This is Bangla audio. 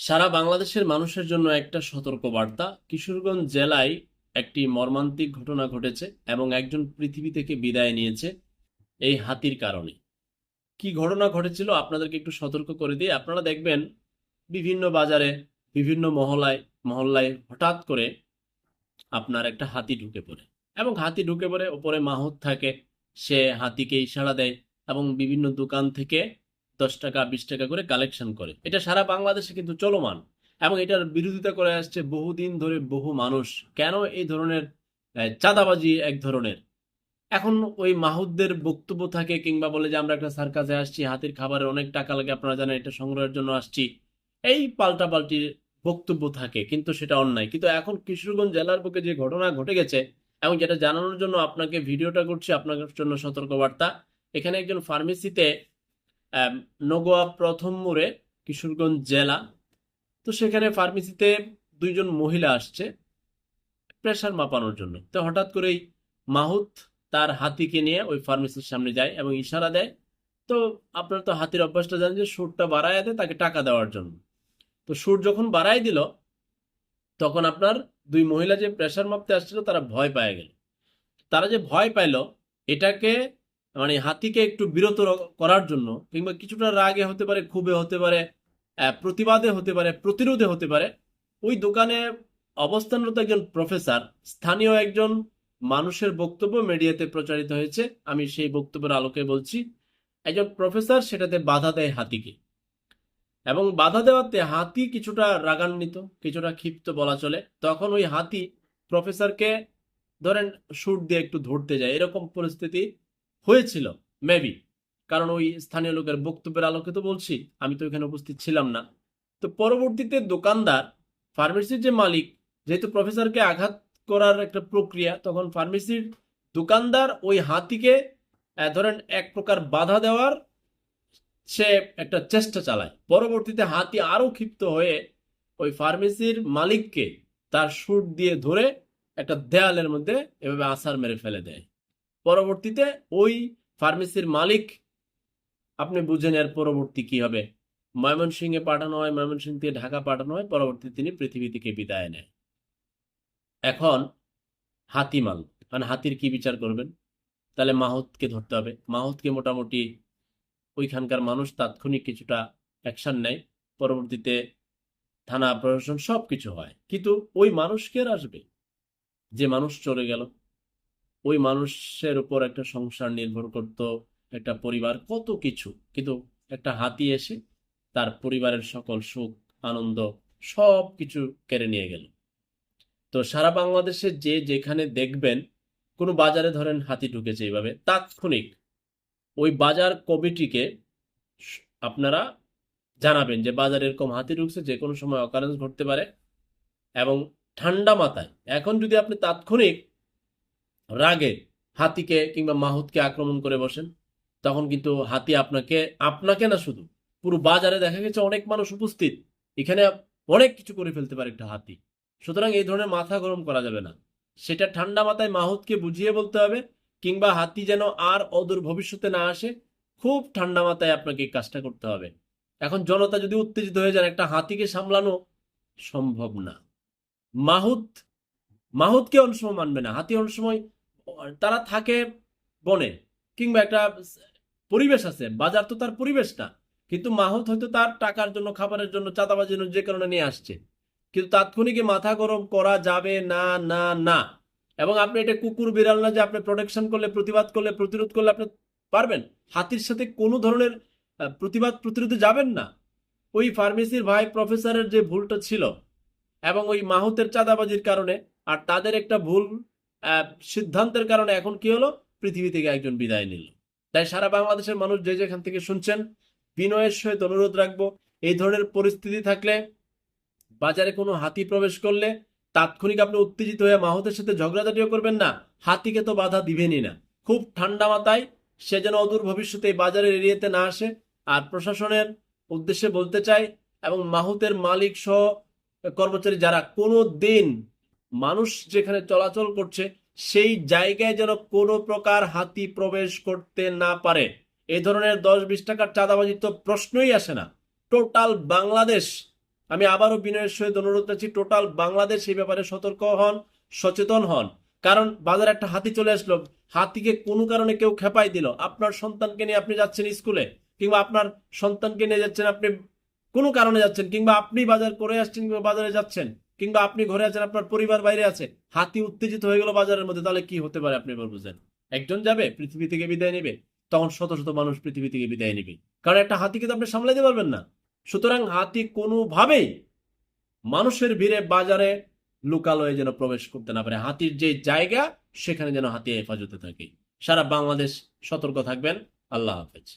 সারা বাংলাদেশের মানুষের জন্য একটা সতর্ক বার্তা কিশোরগঞ্জ জেলায় একটি মর্মান্তিক ঘটনা ঘটেছে এবং একজন পৃথিবী থেকে বিদায় নিয়েছে এই হাতির কারণে। কি ঘটনা ঘটেছিল আপনাদেরকে একটু সতর্ক করে দিয়ে আপনারা দেখবেন বিভিন্ন বাজারে, বিভিন্ন মহলায়, মহল্লায় হঠাৎ করে আপনার একটা হাতি ঢুকে পড়ে এবং হাতি ঢুকে পড়ে, ওপরে মাহুত থাকে, সে হাতিকে ইশারা দেয় এবং বিভিন্ন দোকান থেকে দশ টাকা, বিশ টাকা করে কালেকশন করে। এটা সারা বাংলাদেশে কিন্তু চলমান এবং এটার বিরোধিতা করে আসছে বহুদিন ধরে বহু মানুষ। কেন এই ধরনের চাঁদাবাজি এক ধরনের? এখন ওই মাহুদদের বক্তব্য থাকে কিংবা বলে যে আমরা একটা সার্কাসে আসছি, হাতির খাবারের অনেক টাকা লাগে, আপনারা জানেন এটা সংগ্রহের জন্য আসছি। এই পাল্টা পাল্টির বক্তব্য থাকে, কিন্তু সেটা অন্যায়। কিন্তু এখন কিশোরগঞ্জ জেলার বুকে যে ঘটনা ঘটে গেছে এবং যেটা জানানোর জন্য আপনাকে ভিডিওটা করছি আপনার জন্য সতর্কবার্তা। এখানে একজন ফার্মেসিতে নগোয়া প্রথম মোড়ে কিশোরগঞ্জ জেলা। তো সেখানে ফার্মেসিতে দুইজন মহিলা আসছে প্রেশার মাপানোর জন্য। তো হঠাৎ করেই মাহুত তার হাতিকে নিয়ে ওই ফার্মেসির সামনে যায় এবং ইশারা দেয়। তো আপনার তো হাতির অভ্যাসটা জানেন যে সুরটা বাড়ায় দেয় তাকে টাকা দেওয়ার জন্য। তো সুর যখন বাড়ায় দিল, তখন আপনার দুই মহিলা যে প্রেশার মাপতে আসছিল তারা ভয় পেয়ে গেল। তারা যে ভয় পাইল, এটাকে মানে হাতিকে একটু বিরত করার জন্য কিংবা কিছুটা রাগে হতে পারে, ক্ষোভে হতে পারে প্রতিবাদে হতে পারে, প্রতিরোধে হতে পারে, ওই দোকানে অবস্থানরত একজন প্রফেসর, স্থানীয় একজন মানুষের বক্তব্য মিডিয়াতে প্রচারিত হয়েছে। আমি সেই বক্তব্যের আলোকে বলছি, একজন প্রফেসর সেটাতে বাধা দেয় হাতিকে এবং বাধা দেওয়াতে হাতি কিছুটা রাগান্বিত, কিছুটা ক্ষিপ্ত বলা চলে। তখন ওই হাতি প্রফেসরকে ধরেন শুট দিয়ে একটু ধরতে যায়। এরকম পরিস্থিতি হয়েছিল মেবি কারণ ওই স্থানীয় লোকের বক্তব্যের আলোকে তো বলছি, আমি তো এখানে উপস্থিত ছিলাম না। তো পরবর্তীতে দোকানদার ফার্মেসির যে মালিক, যেহেতু প্রফেসরকে আঘাত করার একটা প্রক্রিয়া, তখন ফার্মেসির দোকানদার ওই হাতিকে ধরেন এক প্রকার বাধা দেওয়ার সে একটা চেষ্টা চালায়। পরবর্তীতে হাতি আরও ক্ষিপ্ত হয়ে ওই ফার্মেসির মালিককে তার সুট দিয়ে ধরে একটা দেয়ালের মধ্যে এভাবে আছাড় মেরে ফেলে দেয়। পরবর্তীতে ওই ফার্মেসির মালিক, আপনি বুঝেন এর পরবর্তী কি হবে। ময়মনসিংহে পাঠানো হয়, ময়মনসিংহ থেকে ঢাকা পাঠানো হয় পরবর্তী তিনি পৃথিবী থেকে বিদায় নেয় এখন হাতিমাল মানে হাতির কি বিচার করবেন? তাহলে মাহুতকে ধরতে হবে। মাহুতকে মোটামুটি ওইখানকার মানুষ তাৎক্ষণিক কিছুটা অ্যাকশন নেয়। পরবর্তীতে থানা প্রশাসন সব কিছু হয়। কিন্তু ওই মানুষকে আর আসবে। যে মানুষ চলে গেল ওই মানুষের উপর একটা সংসার নির্ভর করত, একটা পরিবার, কত কিছু। কিন্তু একটা হাতি এসে তার পরিবারের সকল সুখ, আনন্দ, সব কিছু কেড়ে নিয়ে গেল। তো সারা বাংলাদেশে যে যেখানে দেখবেন, কোনো বাজারে ধরেন হাতি ঢুকেছে এইভাবে, তাৎক্ষণিক ওই বাজার কমিটিকে আপনারা জানাবেন যে বাজারে এরকম হাতি ঢুকছে যে কোনো সময় অকারেন্স ঘটতে পারে এবং ঠান্ডা মাথায়। এখন যদি আপনি তাৎক্ষণিক রাগে হাতিকে কিংবা মাহুতকে আক্রমণ করে বসেন, তখন কিন্তু হাতি আপনাকে আপনাকে না শুধু, পুরো বাজারে দেখা গেছে অনেক মানুষ উপস্থিত। এখানে অনেক কিছু করে ফেলতে পারে একটা হাতি। সুতরাং এই ধরনের মাথা গরম করা যাবে না। সেটা ঠান্ডা মাথায় মাহুতকে বুঝিয়ে বলতে হবে, কিংবা হাতি যেন আর অদূর ভবিষ্যতে না আসে, খুব ঠান্ডা মাথায় আপনাকে এই কাজটা করতে হবে। এখন জনতা যদি উত্তেজিত হয়ে যান, একটা হাতিকে সামলানো সম্ভব না। মাহুত, মাহুতকে অনেক সময় মানবে না। হাতি অনেক সময় তারা থাকে বনে কিংবা একটা পরিবেশ আছে, বাজার তো তার পরিবেশ না কিন্তু মাহুত হয়তো তার টাকার জন্য, খাবারের জন্য, চাঁদাবাজির জন্য যে কারণে নিয়ে আসছে। কিন্তু তাৎক্ষণিক মাথা গরম করা যাবে না না না। এবং আপনি এটা কুকুর বিড়াল না যে আপনি প্রোটেকশন করলে, প্রতিবাদ করলে, প্রতিরোধ করলে আপনি পারবেন? হাতির সাথে কোনো ধরনের প্রতিবাদ, প্রতিরোধে যাবেন না। ওই ফার্মেসির ভাই প্রফেসরের যে ভুলটা ছিল এবং ওই মাহুতের চাঁদাবাজির কারণে আর তাদের একটা ভুল সিদ্ধান্তের কারণে এখন কি হলো? পৃথিবী থেকে একজন বিদায় নিল। তাই সারা বাংলাদেশের মানুষ যে যেখান থেকে শুনছেন, বিনয়ের সহিত অনুরোধ রাখব, এই ধরনের পরিস্থিতি থাকলে, বাজারে কোনো হাতি প্রবেশ করলে, তাৎক্ষণিক আপনি উত্তেজিত হয়ে মাহতের সাথে ঝগড়াঝাটিও করবেন না, হাতিকে তো বাধা দিবেনই না। খুব ঠান্ডা মাথায় সে যেন অদূর ভবিষ্যতে এই বাজারের এরিয়াতে না আসে। আর প্রশাসনের উদ্দেশ্যে বলতে চাই, এবং মাহুতের মালিক সহ কর্মচারী যারা কোনো দিন মানুষ যেখানে চলাচল করছে, সেই জায়গায় যেন কোনো প্রকার হাতি প্রবেশ করতে না পারে। এ ধরনের দশ বিশ টাকার চাঁদাবাজি তো প্রশ্নই আসে না। টোটাল বাংলাদেশ, আমি আবারও বিনয়ের সহিত অনুরোধ করছি টোটাল বাংলাদেশ এই ব্যাপারে সতর্ক হন, সচেতন হন। কারণ বাজারে একটা হাতি চলে আসলো, হাতিকে কোনো কারণে কেউ খেপাই দিল। আপনার সন্তানকে নিয়ে আপনি যাচ্ছেন স্কুলে, কিংবা আপনার সন্তানকে নিয়ে যাচ্ছেন আপনি কোনো কারণে যাচ্ছেন, কিংবা আপনি বাজার করে আসছেন কিংবা বাজারে যাচ্ছেন কিংবা আপনি ঘরে আছেন, আপনার পরিবার বাইরে আছে, হাতি উত্তেজিত হয়ে গেল বাজারের মধ্যে, তাহলে কি হতে পারে আপনি এবার বুঝেন? একজন যাবে, পৃথিবী থেকে বিদায় নেবে, তখন শত শত মানুষ পৃথিবী থেকে বিদায় নেবে। কারণ একটা হাতিকে তো আপনি সামলাতে পারবেন না। সুতরাং হাতি কোনোভাবেই মানুষের ভিড়ে বাজারে লুকালয়ে যেন প্রবেশ করতে না পারে। হাতির যে জায়গা, সেখানে যেন হাতি হেফাজতে থাকে। সারা বাংলাদেশ সতর্ক থাকবেন। আল্লাহ হাফেজ।